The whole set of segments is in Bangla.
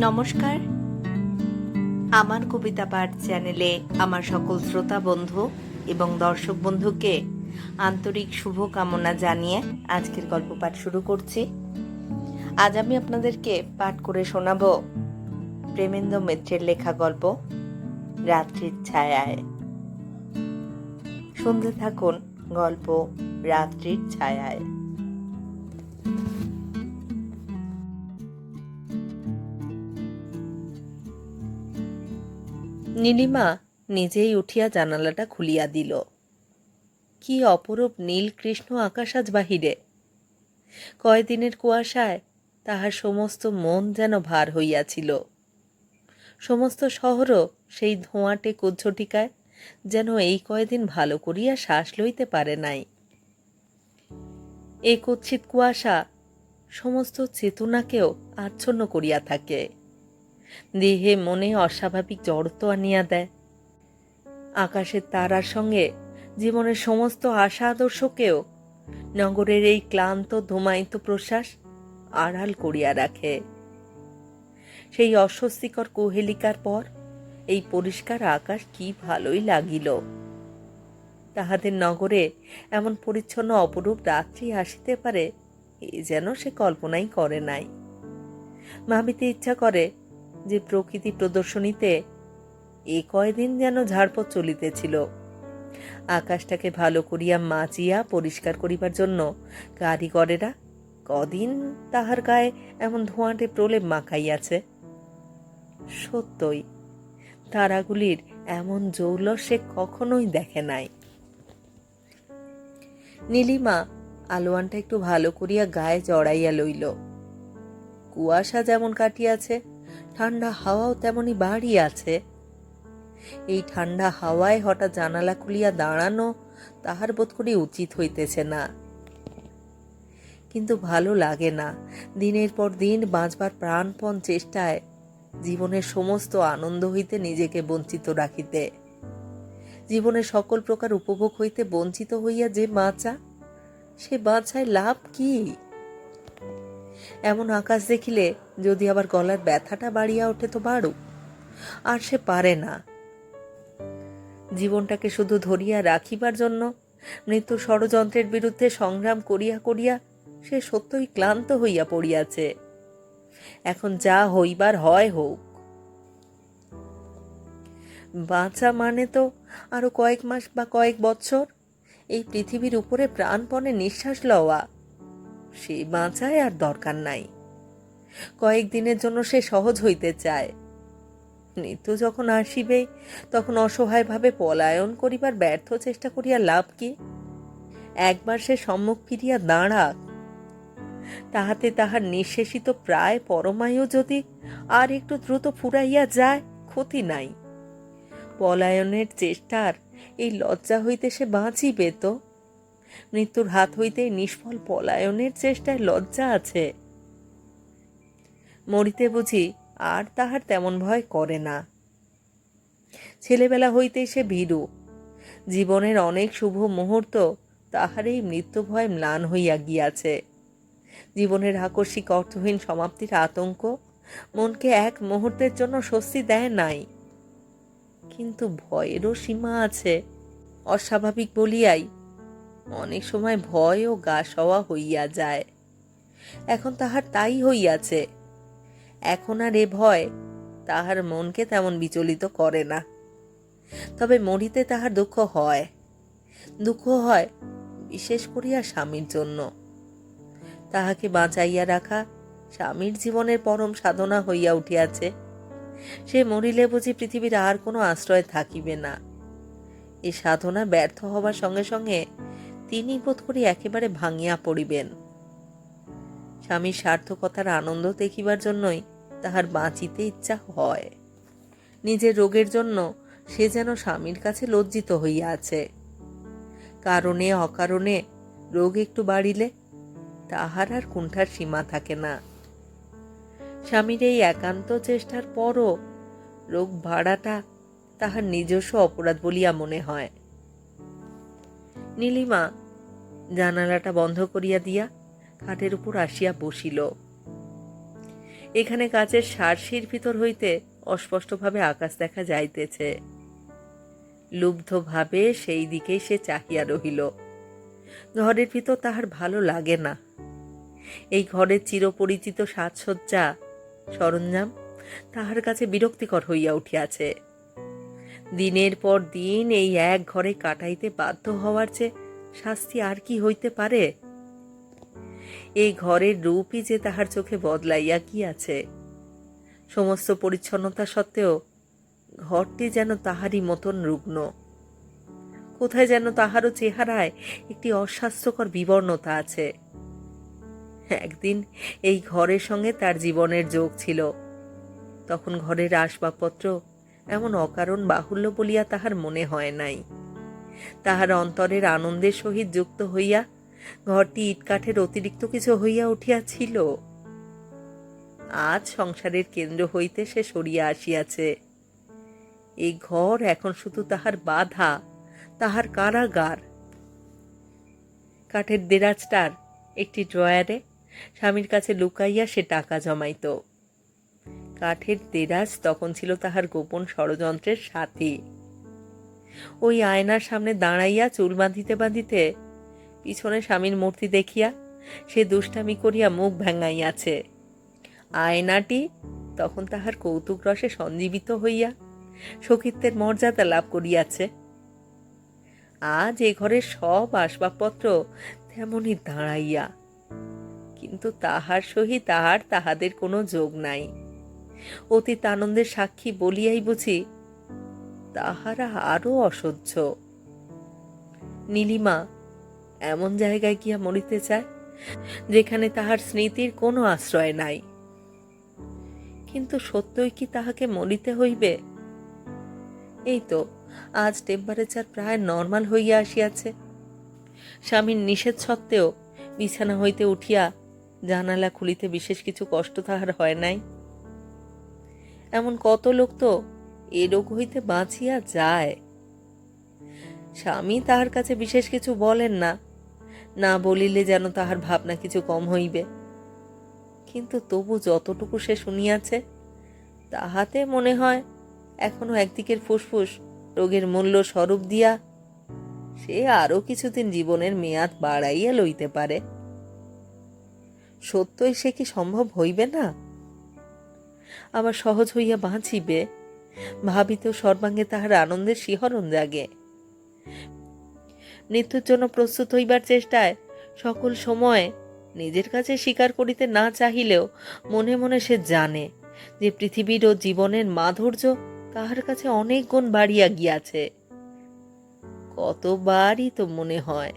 নমস্কার। আমার কবিতা পাঠ চ্যানেলে আমার সকল শ্রোতা বন্ধু এবং দর্শক বন্ধুকে আন্তরিক শুভকামনা জানিয়ে আজকের গল্প পাঠ শুরু করছি। আজ আমি আপনাদেরকে পাঠ করে শোনাব প্রেমেন্দ্র মিত্রের লেখা গল্প, রাত্রির ছায়ায়। শুনতে থাকুন গল্প, রাত্রির ছায়ায়। নীলিমা নিজেই উঠিয়া জানালাটা খুলিয়া দিল। কি অপরূপ নীল কৃষ্ণ আকাশ আজ বাহিরে। কয়দিনের কুয়াশায় তাহার সমস্ত মন যেন ভার হইয়াছিল। সমস্ত শহরও সেই ধোঁয়াটে কুজ্ঝটিকায় যেন এই কয়দিন ভালো করিয়া শ্বাস লইতে পারে নাই। এই কুৎসিত কুয়াশা সমস্ত চেতনাকেও আচ্ছন্ন করিয়া থাকে। দেহে মনে অস্বাভাবিক জড়ত্ব আনিয়া দেয়। আকাশের তারার সঙ্গে জীবনের সমস্ত আশা আদর্শকেও নগরের এই ক্লান্ত ধুমায়িত প্রশ্বাস আড়াল করিয়া রাখে। সেই অস্বস্তিকর কোহেলিকার পর এই পরিষ্কার আকাশ কি ভালোই লাগিল। তাহাদের নগরে এমন পরিচ্ছন্ন অপরূপ রাত্রি আসিতে পারে, এ যেন সে কল্পনাই করে নাই। ভাবিতে ইচ্ছা করে যে প্রকৃতি প্রদর্শনীতে এ কয়দিন যেন ঝাড়পথ চলিতেছিল। আকাশটাকে ভালো করিয়া মাচিয়া পরিষ্কার করিবার জন্য কারিগরেরা কদিন তাহার গায়ে এমন ধোঁয়াটে প্রলেপ মাখাইয়াছে। সত্যই, তারাগুলির এমন জৌলস সে কখনোই দেখে নাই। নীলিমা আলোয়ানটা একটু ভালো করিয়া গায়ে জড়াইয়া লইল। কুয়াশা যেমন কাটিয়াছে ঠান্ডা হাওয়াও তেমনি বাড়ি আছে। এই ঠান্ডা হাওয়ায় হঠাৎ জানালা খুলিয়া দাঁড়ানো তাহার বোধ করি উচিত হইতেছে না। কিন্তু ভালো লাগে না। দিনের পর দিন বাঁচবার প্রাণপণ চেষ্টায় জীবনের সমস্ত আনন্দ হইতে নিজেকে বঞ্চিত রাখিতে। জীবনের সকল প্রকার উপভোগ হইতে বঞ্চিত হইয়া যে বাঁচা, সে বাঁচায় লাভ কি? এমন আকাশ দেখিলে যদি আবার গলার ব্যথাটা বাড়িয়া ওঠে তো বাড়ুক। আর সে পারে না। জীবনটাকে শুধু ধরিয়া রাখিবার জন্য মৃত্যু ষড়যন্ত্রের বিরুদ্ধে সংগ্রাম করিয়া করিয়া সে সত্যই ক্লান্ত হইয়া পড়িয়াছে। এখন যা হইবার হয় হোক। বাঁচা মানে তো আরও কয়েক মাস বা কয়েক বছর এই পৃথিবীর উপরে প্রাণপণে নিঃশ্বাস লওয়া। সে বাঁচায় আর দরকার নাই। কয়েক দিনের জন্য সে সহজ হইতে চায়। মৃত্যু যখন আসিবে, তখন অসহায়ভাবে পলায়ন করিবার ব্যর্থ চেষ্টা করিয়া লাভ কি? একবার সে সম্মুখ ফিরিয়া দাঁড়াক তাহাতে তাহার নিঃশেষিত প্রায় পরমায়ু যদি আর একটু দ্রুত ফুরাইয়া যায়, ক্ষতি নাই। পলায়নের চেষ্টার এই লজ্জা হইতে সে বাঁচিবে তো? মৃত্যুর হাত হইতে নিষ্ফল পলায়নের চেষ্টায় লজ্জা আছে। মরিতে বুঝি আর তাহার তেমন ভয় করে না। ছেলেবেলা হইতে সে ভীরু। জীবনের অনেক শুভ মুহূর্ত তাহার এই মৃত্যু ভয় ম্লান হইয়া গিয়াছে। জীবনের আকস্মিক অর্থহীন সমাপ্তির আতঙ্ক মনকে এক মুহূর্তের জন্য স্বস্তি দেয় নাই। কিন্তু ভয়েরও সীমা আছে। অস্বাভাবিক বলিয়াই অনেক সময় ভয় ও গা সওয়া হইয়া যায়। এখন তাহার তাই হইয়াছে। এখন আর এ ভয়, তাহার মনকে তেমন বিচলিত করে না। তবে মরিতে তাহার দুঃখ হয় দুঃখ হয় বিশেষ করিয়া স্বামীর জন্য। তাহাকে বাঁচাইয়া রাখা স্বামীর জীবনের পরম সাধনা হইয়া উঠিয়াছে। সে মরিলে বুঝি পৃথিবীর আর কোনো আশ্রয় থাকিবে না। এ সাধনা ব্যর্থ হবার সঙ্গে সঙ্গে তিনি বোধ করি একেবারে ভাঙিয়া পড়িবেন। স্বামীর সার্থকতার আনন্দ দেখিবার জন্যই তাহার বাঁচিতে ইচ্ছা হয়। নিজের রোগের জন্য সে যেন স্বামীর কাছে লজ্জিত হইয়া আছে। কারণে, অকারণে রোগ একটু বাড়িলে তাহার আর কুণ্ঠার সীমা থাকে না। স্বামীর এই একান্ত চেষ্টার পরও রোগ ভাড়াটা তাহার নিজস্ব অপরাধ বলিয়া মনে হয়। নীলিমা জানালাটা বন্ধ করিয়া দিয়া খাটের উপর আসিয়া বসিল। এখানে কাচের সারসির ভিতর হইতে অস্পষ্টভাবে আকাশ দেখা যাইতেছে। লুব্ধভাবে সেই দিকেই সে চাহিয়া রহিল। ঘরের ভিতর তাহার ভালো লাগে না। এই ঘরের চিরপরিচিত সাজসজ্জা, সরঞ্জাম তাহার কাছে বিরক্তিকর হইয়া উঠিয়াছে। দিনের পর দিন এই এক ঘরে কাটাইতে বাধ্য হওয়ার চেয়ে শাস্তি আর কি হইতে পারে? এই ঘরের রূপই যে তাহার চোখে বদলাইয়া গিয়াছে সমস্ত পরিচ্ছন্নতা সত্ত্বেও ঘরটি যেন তাহারই মতন রুগ্ন। কোথায় যেন তাহারও চেহারায় একটি অস্বাস্থ্যকর বিবর্ণতা আছে। একদিন এই ঘরের সঙ্গে তার জীবনের যোগ ছিল। তখন ঘরের আসবাবপত্র এমন অকারণ বাহুল্য বলিয়া তাহার মনে হয় নাই। তাহার অন্তরের আনন্দের সহিত যুক্ত হইয়া ঘরটি ইটকাঠের অতিরিক্ত কিছু হইয়া উঠিয়াছিল। আজ সংসারের কেন্দ্র হইতে সে সরিয়া আসিয়াছে। এই ঘর এখন শুধু তাহার বাধা, তাহার কারাগার। কাঠের দেরাজটার একটি ড্রয়ারে স্বামীর কাছে লুকাইয়া সে টাকা জমাইত। কাঠের দেরাজ তখন ছিল তাহার গোপন ষড়যন্ত্রের সাথী। ওই আয়নার সামনে দাঁড়াইয়া চুল বাঁধিতে বাঁধিতে পিছনে স্বামীর মূর্তি দেখিয়া সে দুষ্টামি করিয়া মুখ ভেঙাইয়াছে। আয়নাটি তখন তাহার কৌতুক রসে সঞ্জীবিত হইয়া সখিত্বের মর্যাদা লাভ করিয়াছে। আজ এ ঘরের সব আসবাবপত্র তেমনই দাঁড়াইয়া, কিন্তু তাহার সহিত তাহার তাহাদের কোনো যোগ নাই। অতীত আনন্দের সাক্ষী বলিয়াই বুঝি তাহারা আরও অসহ্য। নীলিমা এমন জায়গায় গিয়া মরিতে চায়, যেখানে তাহার স্মৃতির কোনো আশ্রয় নাই। কিন্তু সত্যই কি তাহাকে মরিতে হইবে? এই তো, আজ টেম্পারেচার প্রায় নর্মাল হইয়া আসিয়াছে। স্বামীর নিষেধ সত্ত্বেও বিছানা হইতে উঠিয়া জানালা খুলিতে বিশেষ কিছু কষ্ট তাহার হয় নাই। এমন কত লোক তো এ রোগ হইতে বাঁচিয়া যায়। স্বামী তাহার কাছে বিশেষ কিছু বলেন না। না বলিলে যেন তাহার ভাবনা কিছু কম হইবে। কিন্তু তবু যতটুকু সে শুনিয়াছে, তাহাতে মনে হয় এখনও একদিকের ফুসফুস রোগের মূল্য স্বরূপ দিয়া সে আরও কিছুদিন জীবনের মেয়াদ বাড়াইয়া লইতে পারে। সত্যই সে কি সম্ভব হইবে না? আবার সহজ হইয়া বাঁচিবে ভাবিত সর্বাঙ্গে তাহার আনন্দের শিহরণ জাগে। মৃত্যুর জন্য প্রস্তুত হইবার চেষ্টায় সকল সময় নিজের কাছে স্বীকার করিতে না চাহিলেও মনে মনে সে জানে যে পৃথিবীর ও জীবনের মাধুর্য তাহার কাছে অনেক গুণ বাড়িয়া গিয়াছে। কতবারই তো মনে হয়,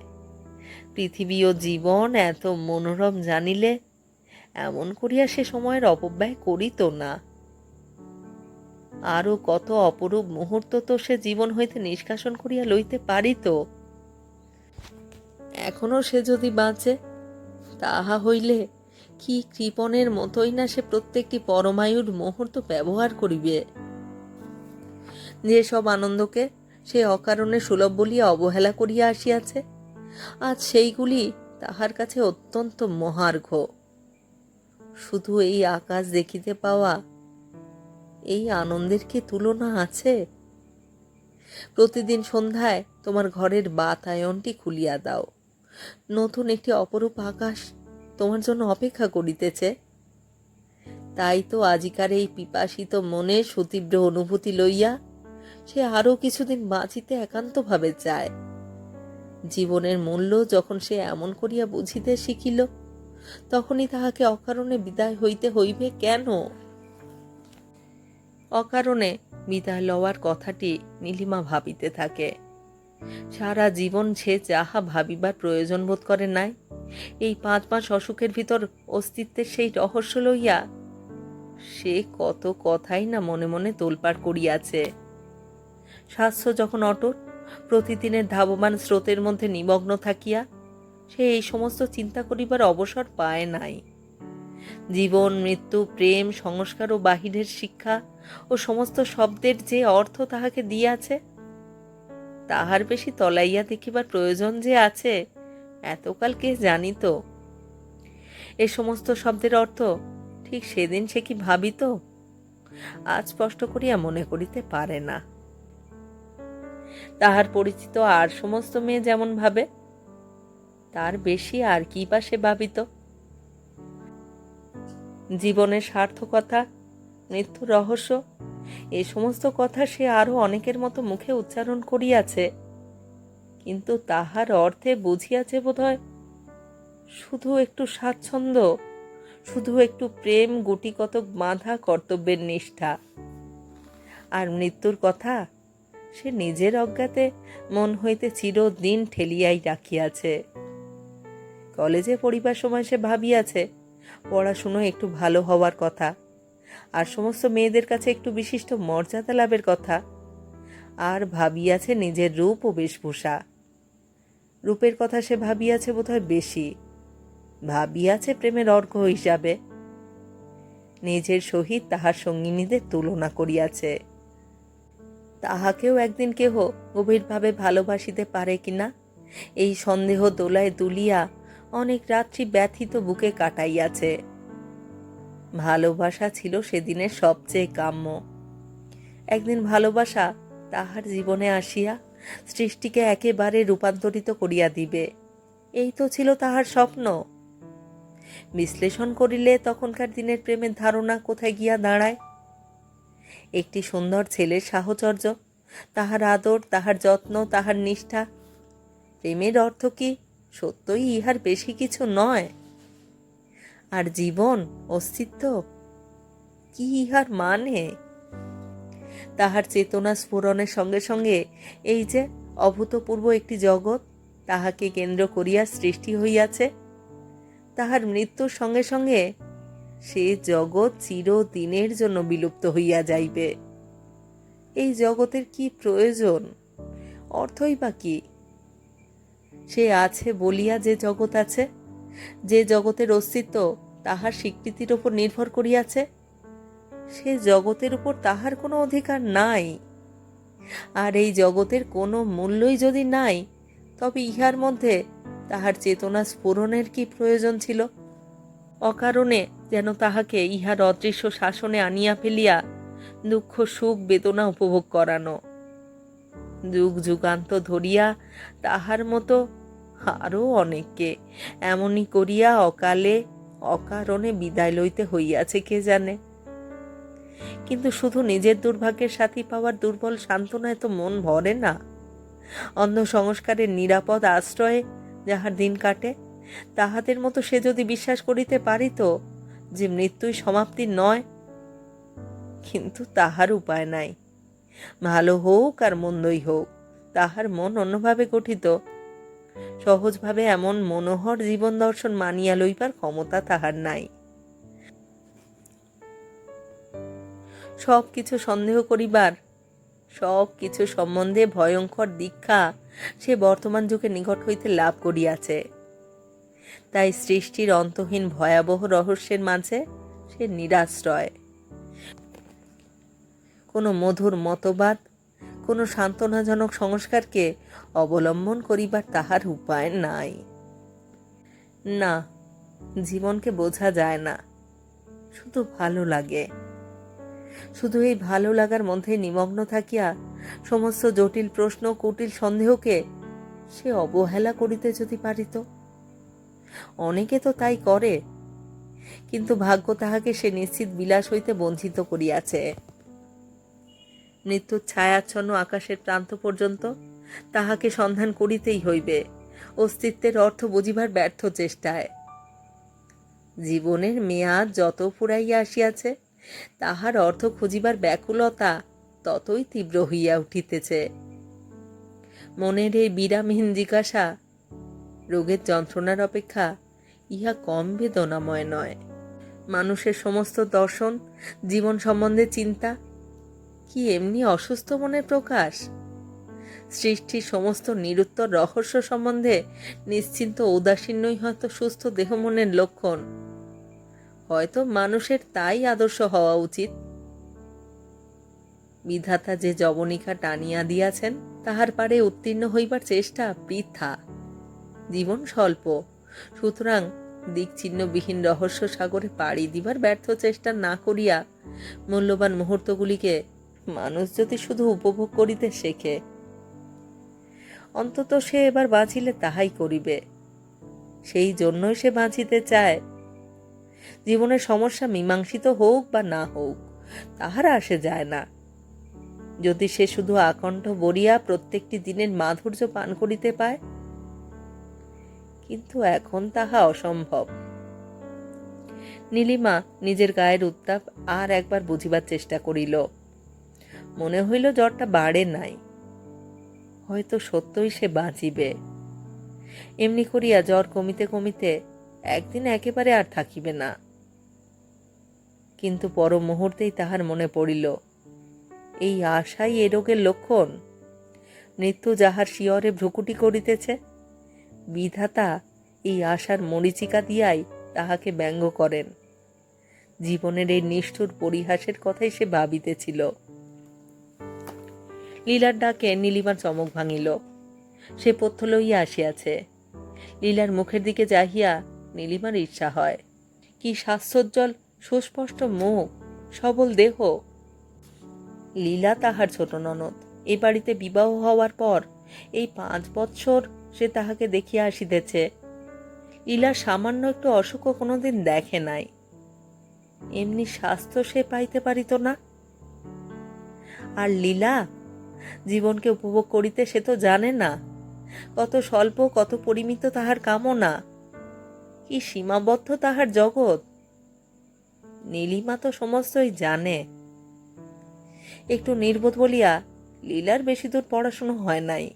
পৃথিবী ও জীবন এত মনোরম জানিলে এমন করিয়া সে সময়ের অপব্যয় করিত না। আরও কত অপরূপ মুহূর্ত তো সে জীবন হইতে নিষ্কাশন করিয়া লইতে পারিত। এখনও সে যদি বাঁচে, তাহা হইলে কি কৃপণের মতোই না সে প্রত্যেকটি পরমায়ুর মুহূর্ত ব্যবহার করিবে? যে সব আনন্দকে সে অকারণে সুলভ বলিয়া অবহেলা করিয়া আসিয়াছে, আজ সেইগুলি তাহার কাছে অত্যন্ত মহার্ঘ। শুধু এই আকাশ দেখিতে পাওয়া এই আনন্দের কি তুলনা আছে? প্রতিদিন সন্ধ্যায় তোমার ঘরের বাতায়নটি খুলিয়া দাও। নতুন একটি অপরূপ আকাশ তোমার জন্য অপেক্ষা করিতেছে। তাই তো আজিকার এই পিপাসিত মনে সুতীব্র অনুভূতি লইয়া সে আরও কিছুদিন বাঁচিতে একান্তভাবে চায়। জীবনের মূল্য যখন সে এমন করিয়া বুঝিতে শিখিল, তখনই তাহাকে অকারণে বিদায় হইতে হইবে কেন? অকারণে বিদায় লওয়ার কথাটি নীলিমা ভাবিতে থাকে। সারা জীবন সে যাহা ভাবিবার প্রয়োজন বোধ করে নাই। এই পাঁচ মাস অসুখের ভিতর অস্তিত্বের সেই রহস্য লইয়া সে কত কথাই না মনে মনে তোলপাড় করিয়াছে। স্বাস্থ্য যখন অটুট, প্রতিদিনের ধাবমান স্রোতের মধ্যে নিমগ্ন থাকিয়া সে এই সমস্ত চিন্তা করিবার অবসর পায় নাই। জীবন, মৃত্যু, প্রেম, সংস্কার ও বাহিরের শিক্ষা ও সমস্ত শব্দের যে অর্থ তাহাকে দিয়াছে তাহার বেশি তলাইয়া দেখিবার প্রয়োজন যে আছে, এতকাল কে জানিত? এ সমস্ত শব্দের অর্থ ঠিক সেদিন সে কি ভাবিত? আজ স্পষ্ট করিয়া মনে করিতে পারে না। তাহার পরিচিত আর সমস্ত মেয়ে যেমন ভাবে, তার বেশি আর কি সে ভাবিত? জীবনের সার্থকতা মৃত্যু রহস্য। এ সমস্ত কথা সে আরও অনেকের মতো মুখে উচ্চারণ করিয়াছে। কিন্তু তাহার অর্থে বুঝিয়াছে বোধহয়, শুধু একটু স্বাচ্ছন্দ্য, শুধু একটু প্রেম গুটিকতক বাঁধা কর্তব্যের নিষ্ঠা। আর মৃত্যুর কথা সে নিজের অজ্ঞাতে মন হইতে চিরদিন ঠেলিয়াই রাখিয়াছে। কলেজে পড়িবার সময় সে ভাবিয়াছে, পড়াশুনো একটু ভালো হওয়ার কথা। আর সমস্ত মেয়েদের কাছে একটু বিশিষ্ট মর্যাদা লাভের কথা। আর ভাবিয়াছে নিজের রূপ ও বেশভূষা। রূপের কথা সে ভাবিয়াছে বোধহয় বেশি। ভাবিয়াছে প্রেমের অর্ঘ হিসাবে। নিজের সহিত তাহার সঙ্গিনীদের তুলনা করিয়াছে। তাহাকেও একদিন কেহ গভীরভাবে ভালোবাসিতে পারে কিনা, এই সন্দেহ দোলায় দুলিয়া অনেক রাত্রি ব্যথিত বুকে কাটাইয়াছে। ভালোবাসা ছিল সেদিনের সবচেয়ে কাম্য। একদিন ভালোবাসা তাহার জীবনে আসিয়া সৃষ্টিকে একেবারে রূপান্তরিত করিয়া দিবে। এই তো ছিল তাহার স্বপ্ন। বিশ্লেষণ করিলে তখনকার দিনের প্রেমের ধারণা কোথায় গিয়া দাঁড়ায়? একটি সুন্দর ছেলের সাহচর্য, তাহার আদর, তাহার যত্ন, তাহার নিষ্ঠা, প্রেমের অর্থ কি? সত্যই ইহার বেশি কিছু নয়। আর জীবন, অস্তিত্ব? কি ইহার মানে? তাহার চেতনা স্ফুরণের সঙ্গে সঙ্গে এই যে অভূতপূর্ব একটি জগৎ, তাহাকে কেন্দ্র করিয়া সৃষ্টি হইয়াছে। তাহার মৃত্যুর সঙ্গে সঙ্গে সে জগৎ চিরদিনের জন্য বিলুপ্ত হইয়া যাইবে। এই জগতের কি প্রয়োজন? অর্থই বা কি? সে আছে বলিয়া যে জগৎ আছে যে জগতের অস্তিত্ব তাহার স্বীকৃতির ওপর নির্ভর করিয়াছে, সে জগতের উপর তাহার কোনো অধিকার নাই। আর এই জগতের কোনো মূল্যই যদি নাই, তবে ইহার মধ্যে তাহার চেতনা স্ফুরণের কি প্রয়োজন ছিল? অকারণে যেন তাহাকে ইহার অদৃশ্য শাসনে আনিয়া ফেলিয়া দুঃখ, সুখ, বেদনা উপভোগ করানো। যুগ যুগান্ত ধরিয়া তাহার মতো আরও অনেককে। এমনই করিয়া অকালে, অকারণে বিদায় লইতে হইয়াছে কে জানে। কিন্তু শুধু নিজের দুর্ভাগ্যের সাথী পাওয়ার দুর্বল সান্ত্বনায় তো মন ভরে না। অন্ধ সংস্কারের নিরাপদ আশ্রয়ে যাহার দিন কাটে, তাহাদের মতো সে যদি বিশ্বাস করিতে পারিত যে মৃত্যুই সমাপ্তি নয়, কিন্তু তাহার উপায় নাই। ভালো হোক আর মন্দই হোক, তাহার মন অন্যভাবে গঠিত। সহজভাবে এমন মনোহর জীবন দর্শন মানিয়া লইবার ক্ষমতা তাহার নাই। সব কিছু সন্দেহ করিবার সব কিছু সম্বন্ধে ভয়ঙ্কর দীক্ষা সে বর্তমান যুগে নিকট হইতে লাভ করিয়াছে। তাই সৃষ্টির অন্তহীন ভয়াবহ রহস্যের মাঝে সে নিরাশ্রয়। কোনো মধুর মতবাদ, কোনো সান্ত্বনাজনক সংস্কারকে অবলম্বন করিবার তাহার উপায় নাই। না, জীবনকে বোঝা যায় না। শুধু ভালো লাগে। শুধু এই ভালো লাগার মধ্যে নিমগ্ন থাকিয়া সমস্ত জটিল প্রশ্ন, কুটিল সন্দেহকে সে অবহেলা করিতে যদি পারিত। অনেকে তো তাই করে, কিন্তু ভাগ্য তাহাকে সে নিশ্চিত বিলাস হইতে বঞ্চিত করিয়াছে। মৃত্যুর ছায়াচ্ছন্ন আকাশের প্রান্ত পর্যন্ত তাহাকে সন্ধান করিতেই হইবে। অস্তিত্বের অর্থ বুঝিবার ব্যর্থ চেষ্টায়। জীবনের মেয়াদ যত ফুরাইয়া আসিয়াছে, তাহার অর্থ খুঁজিবার ব্যাকুলতা ততই তীব্র হইয়া উঠিতেছে। মনের এই বিরামহীন জিজ্ঞাসা, রোগের যন্ত্রণার অপেক্ষা ইহা কম বেদনাময় নয়। মানুষের সমস্ত দর্শন, জীবন সম্বন্ধে চিন্তা, কি এমনি অসুস্থ মনের প্রকাশ? সৃষ্টির সমস্ত নিরুত্তর রহস্য সম্বন্ধে নিশ্চিন্ত উদাসীন্যই হয়তো সুস্থ দেহ মনের লক্ষণ। হয়তো মানুষের তাই আদর্শ হওয়া উচিত। বিধাতা যে জবনিকা টানিয়া দিয়াছেন, তাহার পারে উত্তীর্ণ হইবার চেষ্টা বৃথা জীবন স্বল্প। সুতরাং দিকচিহ্নবিহীন রহস্য সাগরে পাড়ি দিবার ব্যর্থ চেষ্টা না করিয়া মূল্যবান মুহূর্তগুলিকে মানুষ যদি শুধু উপভোগ করিতে শেখে অন্তত সে এবার বাঁচিলে তাহাই করিবে। সেই জন্যই সে বাঁচিতে চায়। জীবনের সমস্যা মীমাংসিত হোক বা না হোক, তাহার আসে যায় না। যদি সে শুধু আকণ্ঠ বরিয়া প্রত্যেকটি দিনের মাধুর্য পান করিতে পায়, কিন্তু এখন তাহা অসম্ভব। নীলিমা নিজের গায়ের উত্তাপ আর একবার বুঝিবার চেষ্টা করিল। মনে হইল জ্বরটা বাড়ে নাই। হয়তো সত্যই সে বাঁচিবে। এমনি করিয়া জ্বর কমিতে কমিতে একদিন একেবারে আর থাকিবে না। কিন্তু পর মুহূর্তেই তাহার মনে পড়িল, এই আশাই এ রোগের লক্ষণ? মৃত্যু যাহার শিয়রে ভ্রুকুটি করিতেছে, বিধাতা এই আশার মরিচিকা দিয়াই তাহাকে ব্যঙ্গ করেন। জীবনের এই নিষ্ঠুর পরিহাসের কথাই সে ভাবিতেছিল। লীলার ডাকে নীলিমার চমক ভাঙিল। সে পথ্য লইয়া আসিয়াছে। লীলার মুখের দিকে চাহিয়া নীলিমার ঈর্ষা হয়। কি শ্বাসোজ্জ্বল সুস্পষ্ট মুখ, সবল দেহ। লীলা তাহার ছোট ননদ, এ বাড়িতে বিবাহ হওয়ার পর এই পাঁচ বৎসর সে তাহাকে দেখিয়া আসিতেছে। লীলা সামান্য একটু অসুখও কোনোদিন দেখে নাই। এমনি স্বাস্থ্য সে পাইতে পারিত না। আর লীলা জীবনকে উপভোগ করিতে সে তো জানে না। কত স্বল্প, কত পরিমিত তাহার কামনা। কি সীমাবদ্ধ তাহার জগৎ? নীলিমা তো সমস্তই জানে। একটু নির্বোধ বলিয়া, লীলার বেশি দূর পড়াশুনো হয় নাই।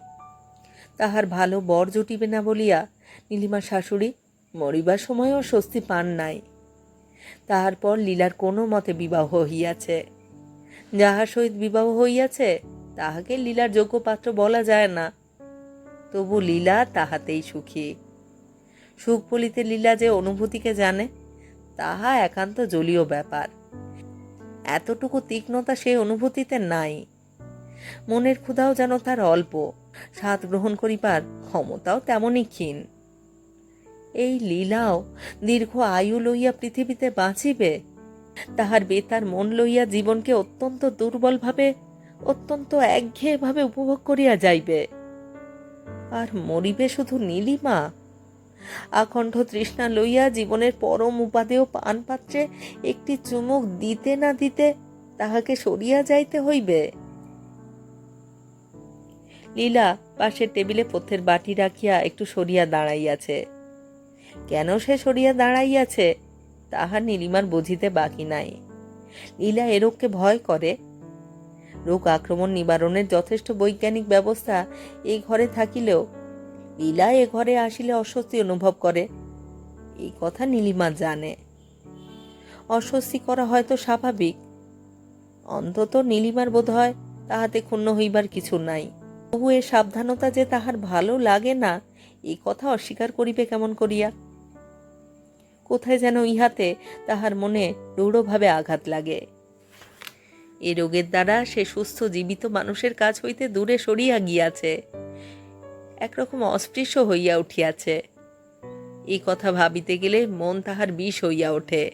তাহার ভালো বর জুটিবে না বলিয়া, নীলিমার শাশুড়ি মরিবার সময়ও স্বস্তি পান নাই। তাহার পর লীলার কোনো মতে বিবাহ হইয়াছে। যাহার সহিত বিবাহ হইয়াছে তাহাকে লীলার যোগ্য পাত্র বলা যায় না। তবু লীলা তাহাতেই সুখী। সুখ বলিতে লীলা যে অনুভূতিকে জানে, তাহা একান্ত জলীয় ব্যাপার। এতটুকু তীক্ষ্ণতা সেই অনুভূতিতে নাই। মনের ক্ষুধাও যেন তার অল্প, স্বাদ গ্রহণ করিবার ক্ষমতাও তেমনই ক্ষীণ। এই লীলাও দীর্ঘ আয়ু লইয়া পৃথিবীতে বাঁচিবে? তাহার বেতার মন লইয়া জীবনকে অত্যন্ত দুর্বলভাবে অত্যন্ত একঘেয়েভাবে উপভোগ করিয়া যাইবে। আর মরিবে শুধু নীলিমা? আকণ্ঠ তৃষ্ণা লইয়া জীবনের পরম উপাদেয় পান পাত্রে একটি চুমুক দিতে না দিতে তাহাকে সরিয়া যাইতে হইবে। লীলা পাশের টেবিলে পথ্যের বাটি রাখিয়া একটু সরিয়া দাঁড়াইয়াছে। কেন সে সরিয়া দাঁড়াইয়াছে, তাহা নীলিমার বুঝিতে বাকি নাই। লীলা এ রোগকে ভয় করে রোগ আক্রমণ নিবারণের যথেষ্ট বৈজ্ঞানিক ব্যবস্থা এই ঘরে থাকিলেও লীলা এ ঘরে আসিলে অস্বস্তি অনুভব করে। এই কথা নীলিমা জানে। অস্বস্তি করা হয়তো স্বাভাবিক। অন্তত নীলিমার বোধ হয় তাহাতে ক্ষুণ্ণ হইবার কিছু নাই। তবু এ সাবধানতা যে তাহার ভালো লাগে না এই কথা অস্বীকার করিবে কেমন করিয়া? কোথায় যেন ইহাতে তাহার মনে রূঢ়ভাবে আঘাত লাগে। এ রোগের দ্বারা সে সুস্থ জীবিত মানুষের কাছ হইতে দূরে সরিয়া গিয়াছে। একরকম অস্পৃশ্য হইয়া উঠিয়াছে। এই কথা ভাবিতে গেলে মন তাহার বিষ হইয়া ওঠে।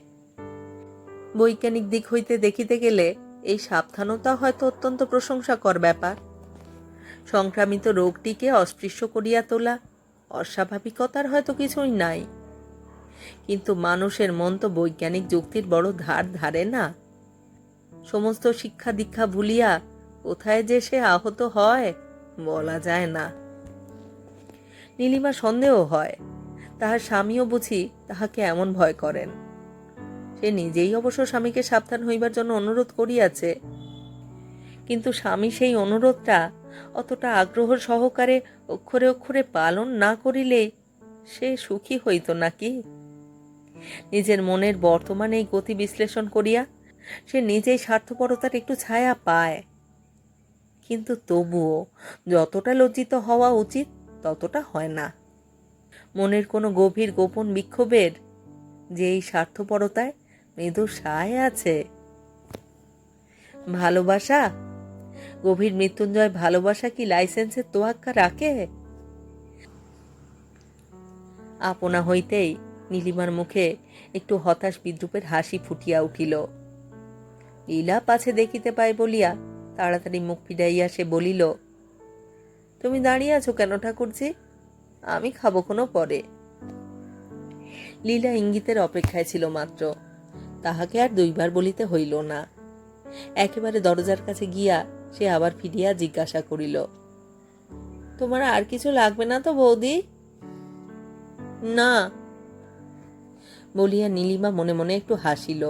বৈজ্ঞানিক দিক হইতে দেখিতে গেলে এই সাবধানতা হয়তো অত্যন্ত প্রশংসাকর ব্যাপার। সংক্রামিত রোগটিকে অস্পৃশ্য করিয়া তোলা অস্বাভাবিকতার হয়তো কিছুই নাই। কিন্তু মানুষের মন তো বৈজ্ঞানিক যুক্তির বড় ধার ধারে না। সমস্ত শিক্ষা দীক্ষা ভুলিয়া কোথায় যে সে আহত হয়, বলা যায় না। নীলিমা সন্দেহ হয়, তাহার স্বামীও বুঝি তাহাকে এমন ভয় করেন। সে নিজেই অবশ্য স্বামীকে সাবধান হইবার জন্য অনুরোধ করিয়াছে, কিন্তু স্বামী সেই অনুরোধটা অতটা আগ্রহ সহকারে অক্ষরে অক্ষরে পালন না করিলে সে সুখী হইত নাকি? নিজের মনের বর্তমানে এই গতি বিশ্লেষণ করিয়া সে নিজেই স্বার্থপরতার একটু ছায়া পায়। কিন্তু তবুও যতটা লজ্জিত হওয়া উচিত, ততটা হয় না। মনের কোনো গভীর গোপন বিক্ষোভের যে এই স্বার্থপরতায় মৃদু সায় আছে। ভালোবাসা? গভীর মৃত্যুঞ্জয় ভালোবাসা কি লাইসেন্সের তোয়াক্কা রাখে? আপনা হইতেই নীলিমার মুখে একটু হতাশ বিদ্রুপের হাসি ফুটিয়া উঠিল। লীলা পাছে দেখিতে পায় বলিয়া তাড়াতাড়ি মুখ ফিরাইয়া সে বলিল, তুমি দাঁড়িয়ে আছো কেন ঠাকুরজি? আমি খাব কোনো পরে। লীলা ইঙ্গিতের অপেক্ষায় ছিল মাত্র। তাহাকে আর দুইবার বলিতে হইল না। একেবারে দরজার কাছে গিয়া সে আবার ফিরিয়া জিজ্ঞাসা করিল, তোমার আর কিছু লাগবে না তো বৌদি? না, বলিয়া নীলিমা মনে মনে একটু হাসিল।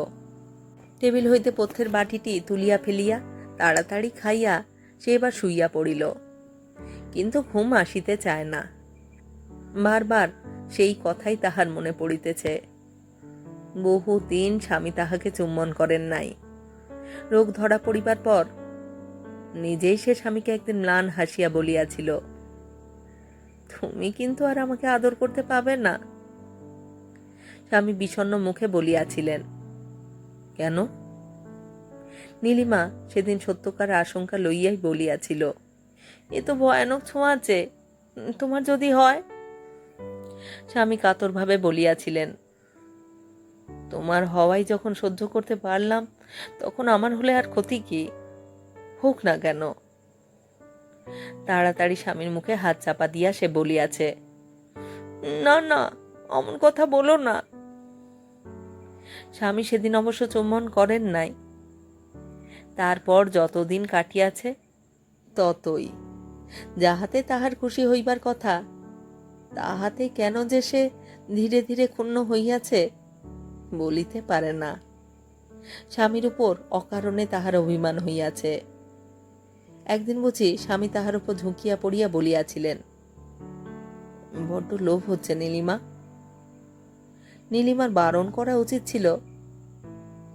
টেবিল হইতে পথ্যের বাটিটি তুলিয়া ফেলিয়া তাড়াতাড়ি খাইয়া সে এবার শুইয়া পড়িল। কিন্তু ঘুম আসিতে চায় না। বারবার সেই কথাই তাহার মনে পড়িতেছে। বহু দিন স্বামী তাহাকে চুম্বন করেন নাই। রোগ ধরা পড়িবার পর নিজেই সে স্বামীকে একদিন ম্লান হাসিয়া বলিয়াছিল, তুমি কিন্তু আর আমাকে আদর করতে পাবে না? স্বামী বিষণ্ণ মুখে বলিয়াছিলেন কেন? নীলিমা সেদিন সত্যকার আশঙ্কা লইয়াই বলিয়াছিল, এ তো ভয়ানক ছোঁয়াচে তোমার যদি হয়? স্বামী কাতরভাবে বলিয়াছিলেন, তোমার হওয়াই যখন সহ্য করতে পারলাম, তখন আমার হলে আর ক্ষতি কি? হোক না কেন? তাড়াতাড়ি স্বামীর মুখে হাত চাপা দিয়া সে বলিয়াছে, না না, অমন কথা বলো না স্বামী সেদিন অবশ্য চুম্বন করেন নাই। তারপর যতদিন কাটিয়াছে, ততই। যাহাতে তাহার খুশি হইবার কথা, তাহাতে কেন যে সে ধীরে ধীরে ক্ষুণ্ণ হইয়াছে বলিতে পারে না। স্বামীর উপর অকারণে তাহার অভিমান হইয়াছে। একদিন বুঝি স্বামী তাহার উপর ঝুঁকিয়া পড়িয়া বলিয়াছিলেন, বড্ড লোভ হচ্ছে নীলিমা নীলিমার বারণ করা উচিত ছিল।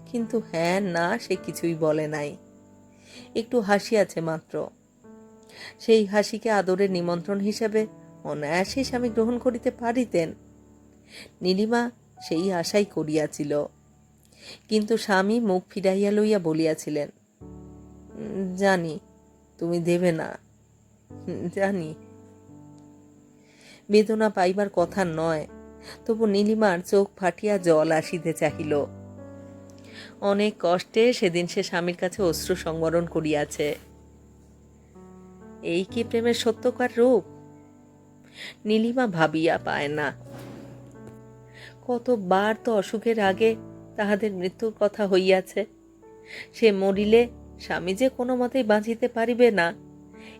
কিন্তু হ্যাঁ না, সে কিছুই বলে নাই। একটু হাসি আছে মাত্র। সেই হাসিকে আদরের নিমন্ত্রণ হিসেবে অনায়াসে স্বামী গ্রহণ করিতে পারিতেন। নীলিমা সেই আশাই করিয়াছিল। কিন্তু স্বামী মুখ ফিরাইয়া লইয়া বলিয়াছিলেন, জানি, তুমি দেবে না। জানি। বেদনা পাইবার কথা নয়। তবু নীলিমার চোখ ফাটিয়া জল আসিতে চাহিল। অনেক কষ্টে সেদিন সে স্বামীর কাছে অশ্রু সংবরণ করিয়াছে। এই কি প্রেমের সত্যকার রূপ? নীলিমা ভাবিয়া পায় না। কতবার তো অসুখের আগে তাহাদের মৃত্যুর কথা হইয়াছে। সে মরিলে স্বামী যে কোনো মতেই বাঁচিতে পারিবে না,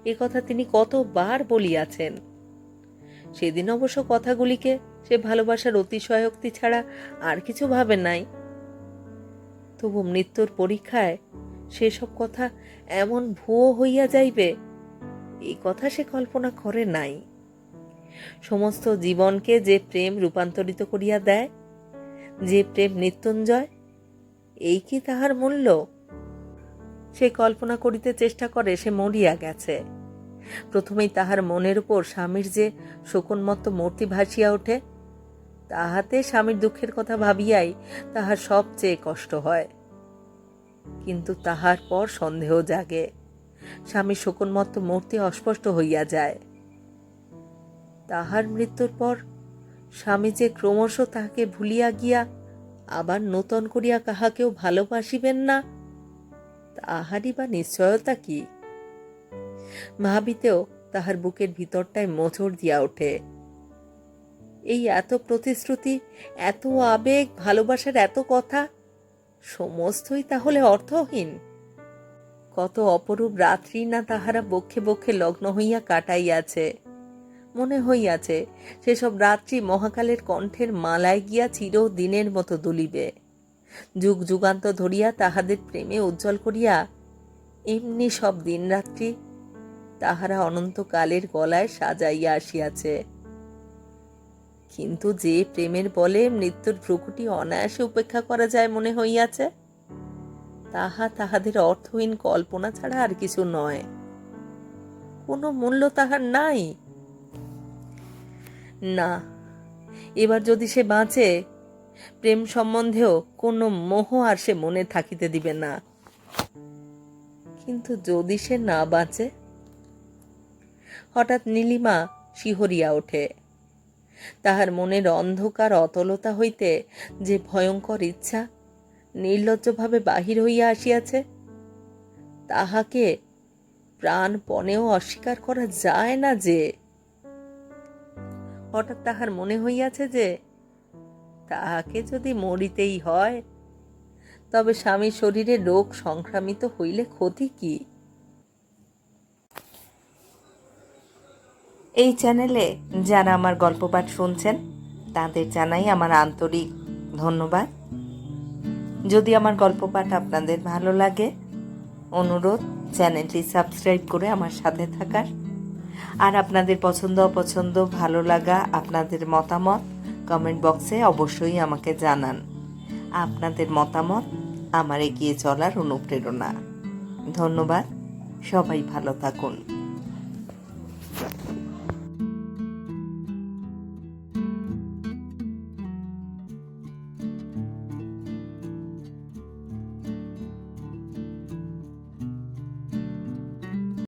এ কথা তিনি কতবার বলিয়াছেন। সেদিন অবশ্য কথাগুলিকে সে ভালোবাসার অতিশয়োক্তি ছাড়া আর কিছু ভাবে নাই। তবু মৃত্যুর পরীক্ষায় সেসব কথা এমন ভুয়ো হইয়া যাইবে, এই কথা সে কল্পনা করে নাই। সমস্ত জীবনকে যে প্রেম রূপান্তরিত করিয়া দেয়, যে প্রেম মৃত্যুঞ্জয়, এই কি তাহার মূল্য? সে কল্পনা করিতে চেষ্টা করে, সে মরিয়া গেছে। প্রথমেই তাহার মনের উপর স্বামীর যে শোকনমত্ত মূর্তি ভাসিয়া ওঠে তাহাতে স্বামীর দুঃখের কথা ভাবিয়াই তাহার সবচেয়ে কষ্ট হয়। কিন্তু তাহার পর সন্দেহ জাগে। স্বামীর শোকনমত্ত মূর্তি অস্পষ্ট হইয়া যায়। তাহার মৃত্যুর পর স্বামী যে ক্রমশ তাহাকে ভুলিয়া গিয়া আবার নূতন করিয়া কাহাকেও ভালোবাসিবেন না, তাহারই বা নিশ্চয়তা কি? ভাবিতেও তাহার বুকের ভিতরটায় মোচড় দিয়া ওঠে। এই এত প্রতিশ্রুতি, এত আবেগ, ভালোবাসার এত কথা, সমস্তই তাহলে অর্থহীন। কত অপরূপ রাত্রি না তাহারা বক্ষে বক্ষে লগ্ন হইয়া কাটাইয়াছে। মনে হইয়াছে, সেসব রাত্রি মহাকালের কণ্ঠের মালায় গিয়া চিরদিনের মতো দুলিবে। যুগ যুগান্ত ধরিয়া তাহাদের প্রেমে উজ্জ্বল করিয়া, এমনি সব দিনরাত্রি তাহারা অনন্তকালের গলায় সাজাইয়া আসিয়াছে। কিন্তু যে প্রেমের বলে মৃত্যুর ভ্রুকুটি অনায়াসে উপেক্ষা করা যায় মনে হইয়াছে, তাহা তাহাদের অর্থহীন কল্পনা ছাড়া আর কিছু নয়। কোনো মূল্য তাহার নাই। না, এবার যদি সে বাঁচে, প্রেম সম্বন্ধেও কোনো মোহ আর সে মনে থাকিতে দিবে না। কিন্তু যদি সে না বাঁচে, হঠাৎ নীলিমা শিহরিয়া ওঠে। তাহার মনের অন্ধকার অতলতা হইতে যে ভয়ঙ্কর ইচ্ছা নির্লজ্জভাবে বাহির হইয়া আসিয়াছে, তাহাকে প্রাণপণেও অস্বীকার করা যায় না যে, হঠাৎ তাহার মনে হইয়াছে যে, তাহাকে যদি মরিতেই হয়, তবে স্বামীর শরীরে রোগ সংক্রামিত হইলে ক্ষতি কি? এই চ্যানেলে যারা আমার গল্প পাঠ শুনছেন, তাদের জানাই আমার আন্তরিক ধন্যবাদ। যদি আমার গল্প পাঠ আপনাদের ভালো লাগে, অনুরোধ, চ্যানেলটি সাবস্ক্রাইব করে আমার সাথে থাকার। আর আপনাদের পছন্দ, অপছন্দ, ভালো লাগা, আপনাদের মতামত কমেন্ট বক্সে অবশ্যই আমাকে জানান। আপনাদের মতামত আমার এগিয়ে চলার অনুপ্রেরণা। ধন্যবাদ, সবাই ভালো থাকুন।